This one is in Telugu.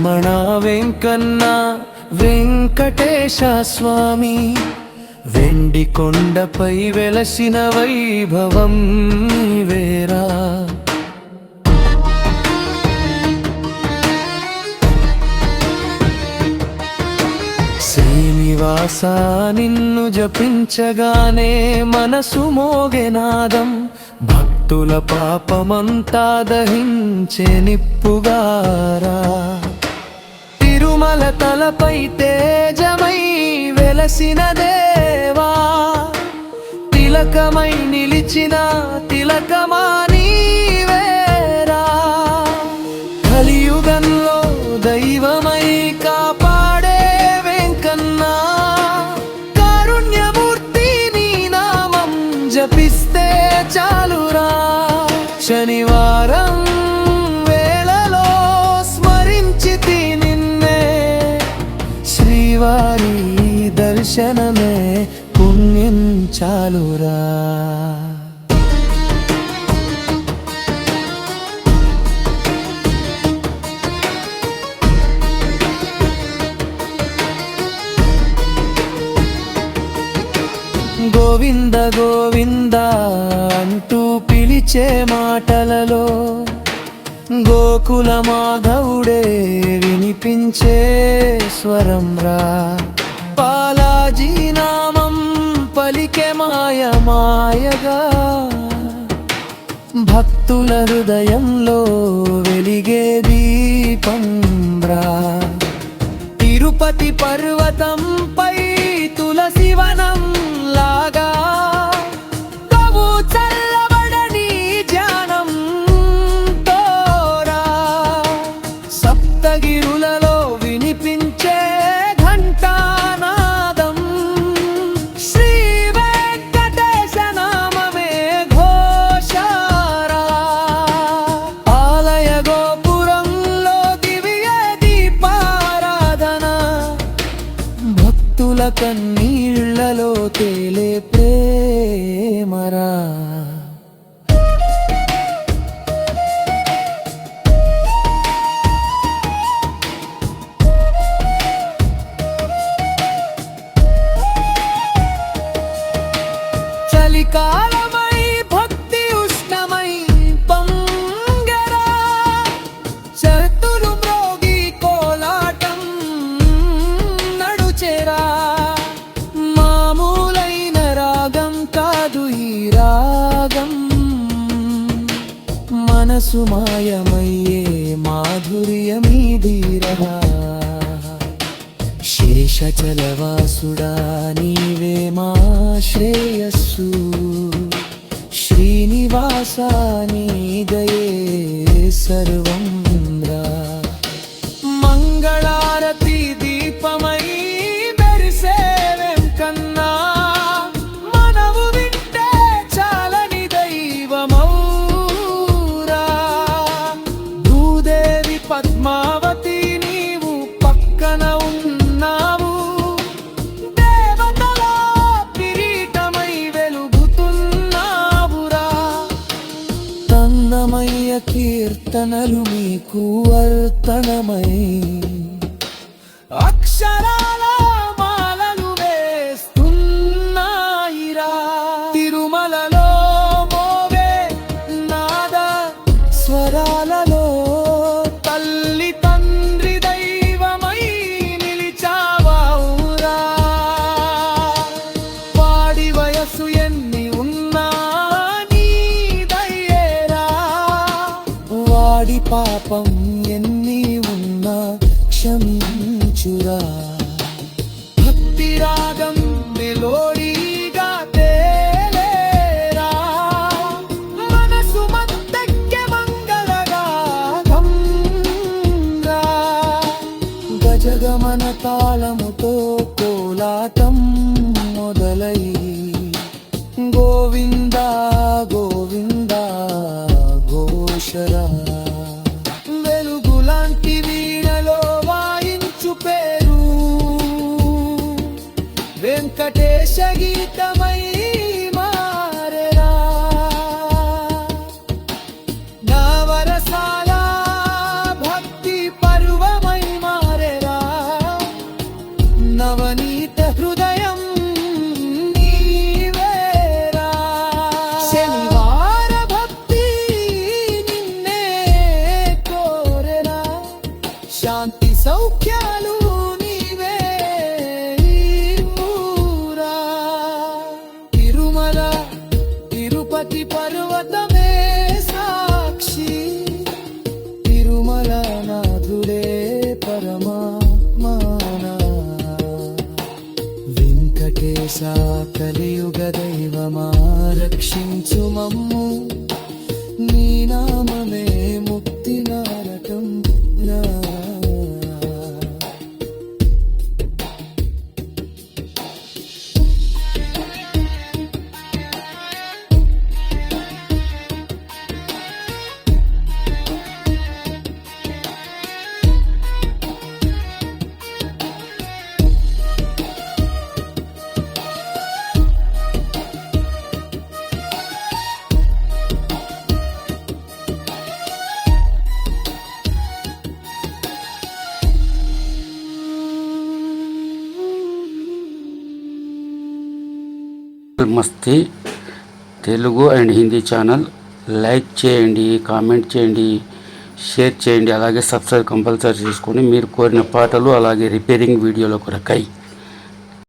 రమణ వెంకన్న వెంకటేశ స్వామి వెండి కొండపై వెలసిన వైభవం వేరా. శ్రీనివాస నిన్ను జపించగానే మనసు మోగెనాదం భక్తుల పాపమంతా దహించే నిప్పుగారా. తిరుమల తలపై తేజమై వెలసిన దేవా తిలకమై నిలిచిన తిలకమా క్షణమే పుణ్యం చాలురా గోవింద గోవింద అంటూ పిలిచే మాటలలో గోకుల మాధవుడే వినిపించే స్వరం రా బాలాజీ నామం పలికే మాయ మాయగా. భక్తుల హృదయంలో వెలిగే దీపం తిరుపతి తిరుపతి పర్వతంపై రైతుల కన్నీళ్ళలో తేలే ప్రేమరా. మనసు మాయమయ్యే మాధుర్యమీదిరహా. శేషచలవాసుడా నీవే మా శ్రేయస్సు. శ్రీనివాస నీ దయే సర్వం. కీర్తనలు మీకు వర్తనమై అక్షరాల మాలలు వేస్తున్నాయిరా. తిరుమలలో మోవే నాద స్వరాలలో తల్లి తండ్రి దైవమై నిలిచావావురా. వాడి వయసు ఎన్ని పాపం. వెంకటేశ గీతమై మస్తీ Telugu and Hindi channel like చేయండి కామెంట్ చేయండి షేర్ చేయండి అలాగే సబ్స్క్రైబ్ కంపల్సరీ చేసుకొని మీరు కోరిన పాటలు అలాగే రిపేరింగ్ వీడియోల కొరకై